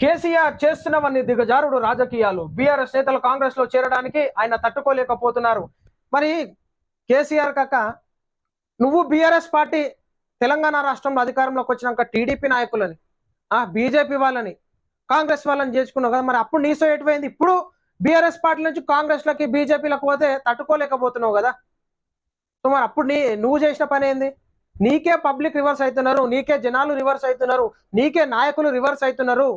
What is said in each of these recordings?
కేసీఆర్ చేస్తున్నవన్నీ దిగజారుడు రాజకీయాలు. బీఆర్ఎస్ నేతలు కాంగ్రెస్లో చేరడానికి ఆయన తట్టుకోలేకపోతున్నారు. మరి కేసీఆర్ కాక నువ్వు బీఆర్ఎస్ పార్టీ తెలంగాణ రాష్ట్రంలో అధికారంలోకి వచ్చినాక టీడీపీ నాయకులని ఆ బీజేపీ వాళ్ళని కాంగ్రెస్ వాళ్ళని చేసుకున్నావు కదా మరి అప్పుడు నీ సో ఇప్పుడు బీఆర్ఎస్ పార్టీ నుంచి కాంగ్రెస్ లకి బీజేపీలకు పోతే తట్టుకోలేకపోతున్నావు కదా. సో మరి అప్పుడు నీ నువ్వు చేసిన పని ఏంది? నీకే పబ్లిక్ రివర్స్ అవుతున్నారు నీకే జనాలు రివర్స్ అవుతున్నారు నీకే నాయకులు రివర్స్ అవుతున్నారు.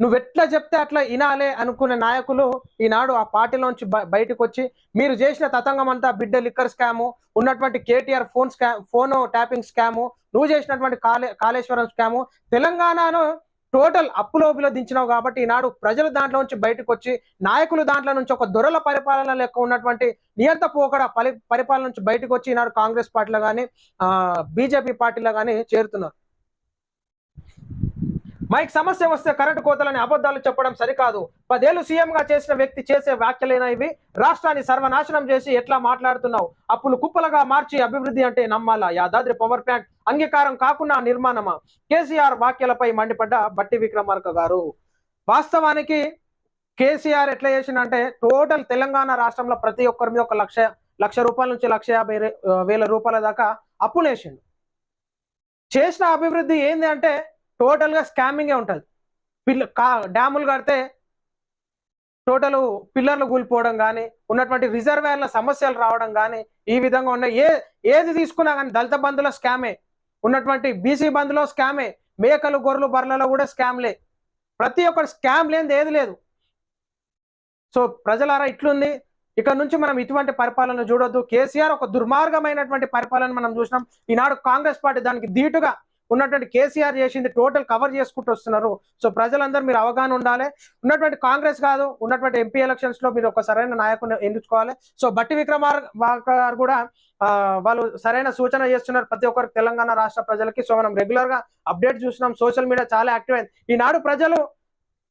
నువ్వు ఎట్లా చెప్తే అట్లా వినాలే అనుకునే నాయకులు ఈనాడు ఆ పార్టీలోంచి బయటకు వచ్చి మీరు చేసిన తతంగం అంతా బిడ్డ లిక్కర్ స్కాము ఉన్నటువంటి KTR phone scam phone tapping scam నువ్వు చేసినటువంటి కాళే కాళేశ్వరం స్కాము తెలంగాణను టోటల్ అప్పులోబిలో దించినావు కాబట్టి ఈనాడు ప్రజలు దాంట్లో నుంచి బయటకు వచ్చి నాయకులు దాంట్లో నుంచి ఒక దొరల పరిపాలన లెక్క ఉన్నటువంటి నియంత పోకడ పలి పరిపాలన నుంచి బయటకు వచ్చి ఈనాడు కాంగ్రెస్ పార్టీలో కానీ బీజేపీ పార్టీలో కానీ చేరుతున్నారు. మైక్ సమస్య వస్తే కరెంటు కోతలని అబద్ధాలు చెప్పడం సరికాదు. పదేళ్ళు సీఎంగా చేసిన వ్యక్తి చేసే వ్యాఖ్యలైన ఇవి? రాష్ట్రాన్ని సర్వనాశనం చేసి ఎట్లా మాట్లాడుతున్నావు? అప్పులు కుప్పలుగా మార్చి అభివృద్ధి అంటే నమ్మాలా? యాదాద్రి పవర్ ప్లాంట్ అంగీకారం కాకుండా నిర్మాణమా? కేసీఆర్ వ్యాఖ్యలపై మండిపడ్డ బట్టి విక్రమార్క గారు. వాస్తవానికి కేసీఆర్ ఎట్లా చేసిన అంటే టోటల్ తెలంగాణ రాష్ట్రంలో ప్రతి ఒక్కరి మీద ఒక లక్ష లక్ష రూపాయల నుంచి లక్ష యాభై వేల రూపాయల దాకా అప్పులేసిండు. చేసిన అభివృద్ధి ఏంది అంటే టోటల్గా స్కామింగే ఉంటుంది. పిల్ల కా డ్యాములు కడితే టోటల్ పిల్లర్లు కూలిపోవడం కానీ ఉన్నటువంటి రిజర్వేర్ల సమస్యలు రావడం కానీ ఈ విధంగా ఉన్న ఏ ఏది తీసుకున్నా కానీ దళిత బంధులో స్కామే. ఉన్నటువంటి బీసీ బంధులో స్కామే. మేకలు గొర్రెలు బర్రెలలో కూడా స్కామ్లే. ప్రతి ఒక్కరు స్కామ్ లేనిది ఏది లేదు. సో ప్రజలారా ఇట్లుంది. ఇక్కడ నుంచి మనం ఇటువంటి పరిపాలన చూడొద్దు. కేసీఆర్ ఒక దుర్మార్గమైనటువంటి పరిపాలన మనం చూసినాం. ఈనాడు కాంగ్రెస్ పార్టీ దానికి ధీటుగా ఉన్నటువంటి కేసీఆర్ చేసింది టోటల్ కవర్ చేసుకుంటూ వస్తున్నారు. సో ప్రజలందరూ మీరు అవగాహన ఉండాలి. ఉన్నటువంటి కాంగ్రెస్ కాదు ఉన్నటువంటి ఎంపీ ఎలక్షన్స్లో మీరు ఒక సరైన నాయకుని ఎన్నుకోవాలి. సో బట్టి విక్రమార్ గారు కూడా వాళ్ళు సరైన సూచన చేస్తున్నారు ప్రతి ఒక్కరు తెలంగాణ రాష్ట్ర ప్రజలకి. సో మనం రెగ్యులర్గా అప్డేట్ చూస్తున్నాం. సోషల్ మీడియా చాలా యాక్టివ్ అయింది. ఈనాడు ప్రజలు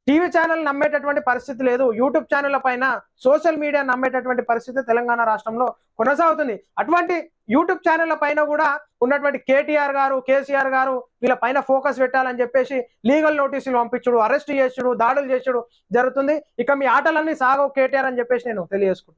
టీవీ ఛానల్ నమ్మేటటువంటి పరిస్థితి లేదు. యూట్యూబ్ ఛానళ్ళ పైన సోషల్ మీడియా నమ్మేటటువంటి పరిస్థితి తెలంగాణ రాష్ట్రంలో కొనసాగుతుంది. అటువంటి యూట్యూబ్ ఛానళ్ళ పైన కూడా ఉన్నటువంటి కేటీఆర్ గారు కేసీఆర్ గారు వీళ్ళ పైన ఫోకస్ పెట్టాలని చెప్పేసి లీగల్ నోటీసులు పంపించుడు అరెస్ట్ చేసుడు దాడులు చేసుడు జరుగుతుంది. ఇక మీ ఆటలన్నీ సాగవు కేటీఆర్ అని చెప్పేసి నేను తెలియజేసుకుంటున్నాను.